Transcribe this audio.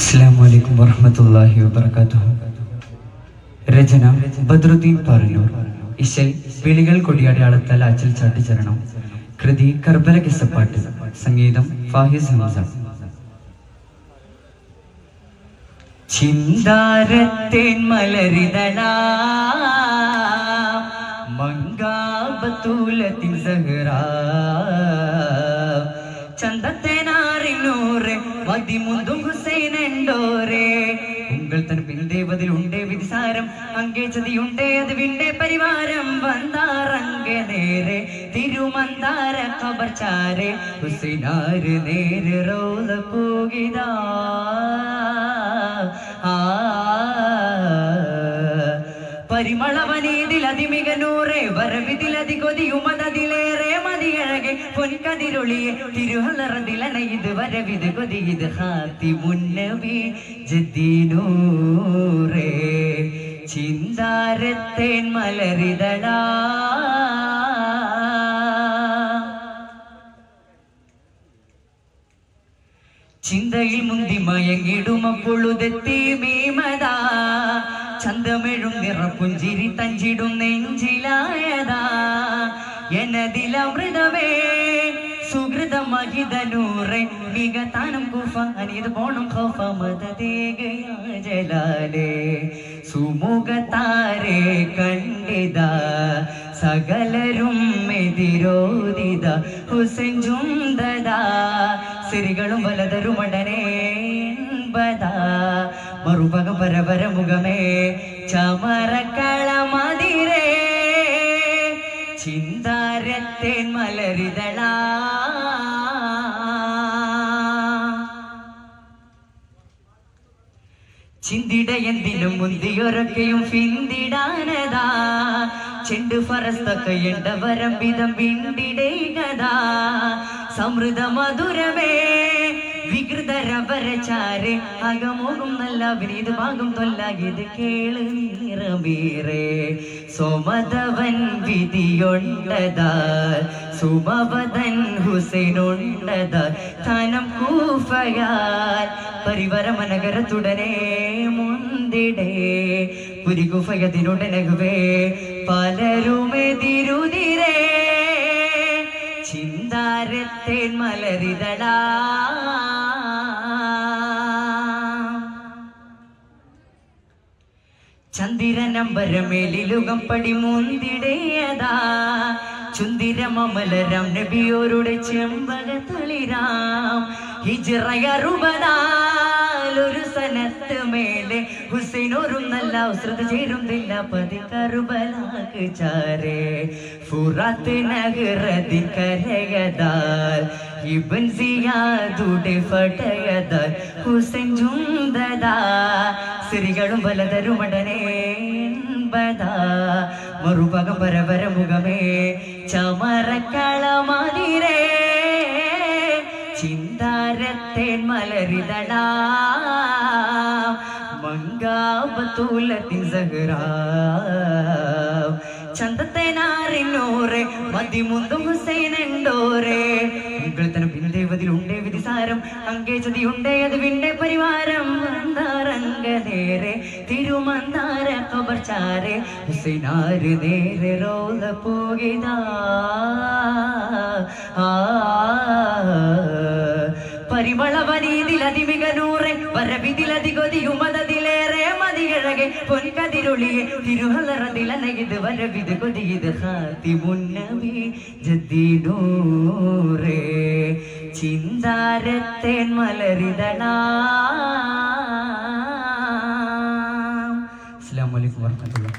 അസ്സാമലൈക്കും വറഹമത്തല്ലാഹി വബർക്കാത്തു രചന ബദ്രുദ്ദീൻ പറഞ്ഞു ഇശൽ വിളികൾ കൊടിയാടയാളത്താൽ അച്ചൽ ചാട്ടിച്ചരണം കൃതി കർബല കിസപ്പാട്ട് സംഗീതം ഫാഹിസ് ഹംസ. ചിന്താരത്തേൻ മലരിതളാ മങ്കാബത്തൂലത്തിൻ സഹറാ. മതിമുന്തും എണ്ടോരേ ഉങ്കൾ തൻ പിന്തേവതിൽ ഉണ്ടേ വിധിസാരം. അങ്കേ ചതിയുണ്ടേ അത് വിണ്ടേ പരിവാരം വന്താറങ്ക നേരെ തിരുമന്താര കബർച്ചാരെ. ഹുസൈനാര് നേര് റോല പോകിതാ പരിമളവനീതിൽ അതിമികനൂറെ വരവിതിലതി കൊതിയുമതതിലെ പൊൻകതിരൊളിയെ തിരുഹലറതിലന ഇത് വരവിത് കൊതി ഇത് ഹാത്തി മുന്നവി ജദ്ദീനൂറേ. ചിന്താരത്തേൻ മലരിതടാ. ചിന്തയിൽ മുന്തി മയങ്ങിടുമപ്പൊഴുതെത്തി മീമതാ ചന്തമെഴും നിറപ്പുഞ്ചിരി തഞ്ചിടും നെഞ്ചിലായതാ. എന്നതിലമൃതമേ സുഹൃത മഹിതനൂറെ മികതാനം കുഫ അനിത് പോണം ജലാലേ. മദദേഗയാജലാലേ സുമുഖതാരെ കണ്ടിത സകലരും എതിരോദിത ഹുസൈൻ ചുന്തത സിരികളും വലതരുമടനേ ബദാ മറുപകം പരപര മുഖമേ ചമരക്കളമതിരേ ചിന്താരത്തേൻ ചിന്തിട എന്തിനും മുന്തിയൊരൊക്കെയും പിന്തിടാനതാ ചെണ്ട് ഫറസ്തൊക്കെ എണ്ട വരംബിതം പിന്തിടേകതാ സമൃദ്ധ മധുരമേ. വികൃത രവരചാരെ അകമോകും നല്ല വിനീത് ഭാഗം തൊല്ലാകിത് കേൾ നിറമീറേ സോമതവൻ വിധിയുണ്ടതാ സുമവതൻ ഹുസൈനുണ്ടതാ തനം കൂഫയാൽ പരിവരമനഗരത്തുടനെ മുന്തിടേ. പുരികുഫയതിനുടനകുവേ പലരുമെതിരുതിരേ ചിന്താരത്തേൻ മലരിതളാ ചന്ദിരനമ്പരമേലിലുകം പടി മുന്തിടേയതാ ചുന്തിരമമലരം നബിയോരുടെ ചെമ്പക തളിരാം ഹിജറയറുപതാൽ ഒരു സനത്ത് മേലെ ഹുസൈൻ ഒരു നല്ല അവസരത്ത് ചേരുന്നില്ല. പതി കറുബലാക്ക് ചാരേ. ഫുറാത്ത് നഗരതി കരയതാൽ. ഇബൻ സിയാദുടെ ഫടയതാൽ. ഹുസൈൻ ചുന്തതാ. സ്ത്രീകളും വലതരുമടനേ ബദാ മറുപകം പരപര മുഖമേ. ചമരക്കളമതിരേ ചിന്താരത്തേൻ മലരിതളാ മങ്കാബത്തൂലത്തിൻ സഹറാ ചന്തത്തേനാറിനോറെ മതിമുന്തും ഹുസൈൻ ഉണ്ടോരേ ഉങ്കൾ തന്നെ പിന്തേവതിൽ ഉണ്ടേ വിധിസാരം അങ്കേ ചതിയുണ്ടേ അത് വിണ്ടേ പരിവാരം. മന്ദാരംഗ നേരെ തിരുമന്ദാര കബർച്ചാരെ. ഹുസൈനാര് നേരെ റോല പോകിതാ. ആ പരിമളവനീതിലതിമികനൂറെ വരവിതിലതികൊതിയുമതതിലേറെ മതികിഴകെ പൊൻകതിരുളിയെ തിരുവലറതിലനകിത് വരവിത് കൊതിയത് ഹാത്തി മുന്നവേ ജതിനൂറെ ചിന്താരത്തേൻ മലരിതളാ അസ്സാം വലൈക്കും വർഹമത്തുള്ള